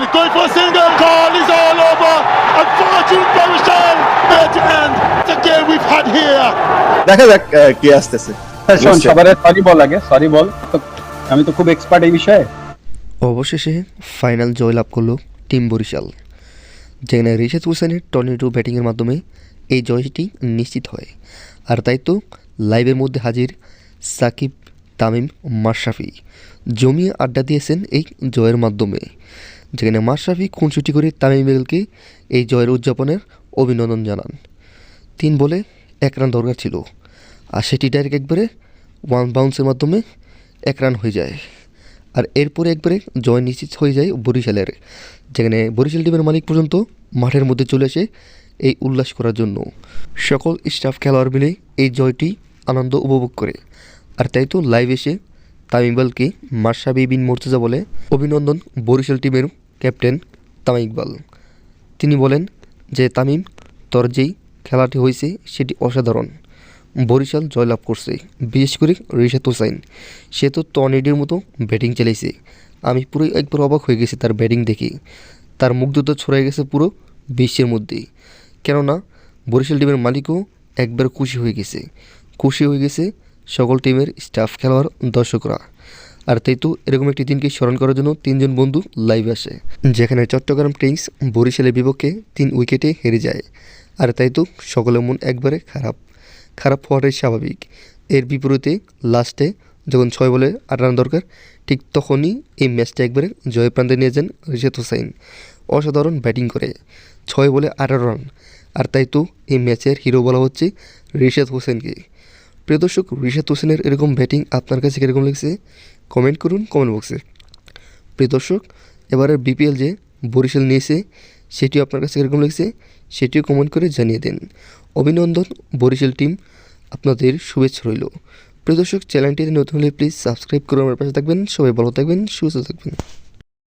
And going for a single. Call is all over. And Fortune. There to end the game we've had here. দেখা যাক কে আসতেছে হ্যাঁ, শোন। সবার sorry বল আগে সরি বল আমি তো খুব এক্সপার্ট এই বিষয়ে অবশেষে ফাইনাল জয়লাভ করল টিম বরিশাল যেখানে রিশাদ হোসেনের টর্নেডো ব্যাটিংয়ের মাধ্যমে এই জয়টি নিশ্চিত হয় আর তাই তো লাইভের মধ্যে হাজির সাকিব তামিম মাশরাফি জমিয়ে আড্ডা দিয়েছেন এই জয়ের মাধ্যমে যেখানে মাশরাফি খুনসুটি করে তামিম ইকবালকে এই জয়ের উদযাপনের অভিনন্দন জানান। তিন বলে এক রান দরকার ছিল, আর সেটি ডাইরেক্ট একবারে ওয়ান বাউন্সের মাধ্যমে এক রান হয়ে যায়। আর এরপরে একবারে জয় নিশ্চিত হয়ে যায় বরিশালের, যেখানে বরিশাল টিমের মালিক পর্যন্ত মাঠের মধ্যে চলে আসে এই উল্লাস করার জন্য। সকল স্টাফ খেলোয়াড় মিলে এই জয়টি আনন্দ উপভোগ করে। আর তাই তো লাইভ এসে তামিম ইকবালকে মার্শাবি বিন মোর্তজা বলে অভিনন্দন বরিশাল টিমের ক্যাপ্টেন তামিম ইকবাল। তিনি বলেন যে, তামিম, তোর যেই খেলাটি হয়েছে সেটি অসাধারণ। বরিশাল জয়লাভ করছে, বিশেষ করে রিশাদ হোসাইন সে তো টর্নেডের মতো ব্যাটিং চালিয়েছে আমি পুরো একবার অবাক হয়ে গেছি তার ব্যাটিং দেখে। তার মুগ্ধতা ছড়াই গেছে পুরো বিশ্বের মধ্যে। কেননা, বরিশাল টিমের মালিকও একবার খুশি হয়ে গেছে। খুশি হয়ে গেছে সকল টিমের স্টাফ খেলোয়াড় দর্শকরা। আর তাই তো এরকম একটি দিনকে স্মরণ করার জন্য তিনজন বন্ধু লাইভে আসে। যেখানে চট্টগ্রাম কিংস বরিশালের বিপক্ষে তিন উইকেটে হেরে যায়। আর তাই তো সকলের মন একবারে খারাপ। খারাপ হওয়াটাই স্বাভাবিক। এর বিপরীতে লাস্টে যখন ছয় বলে আট রান দরকার, ঠিক তখনই এই ম্যাচটা একবারে জয় প্রান্তে নিয়ে যান রিশাদ হোসাইন অসাধারণ ব্যাটিং করে। ছয় বলে আঠারো রান। আর তাই তো এই ম্যাচের হিরো বলা হচ্ছে রিশাদ হোসেনকে। প্রিয় দর্শক, রিশাদ হোসেনের এরকম ব্যাটিং আপনার কাছে কীরকম লাগছে? কমেন্ট করুন কমেন্ট বক্সে। প্রিয় দর্শক, এবারের বিপিএল যে বরিশাল নিয়েছে, সেটিও আপনার কাছে কীরকম লেগেছে, সেটিও কমেন্ট করে জানিয়ে দিন। অভিনন্দন, বরিশাল টিম আপনাদের শুভেচ্ছা রইল। প্রিয় দর্শক, চ্যানেলটিতে নতুন হলে প্লিজ সাবস্ক্রাইব করে আমার পাশে থাকবেন। সবাই ভালো থাকবেন, সুস্থ থাকবেন।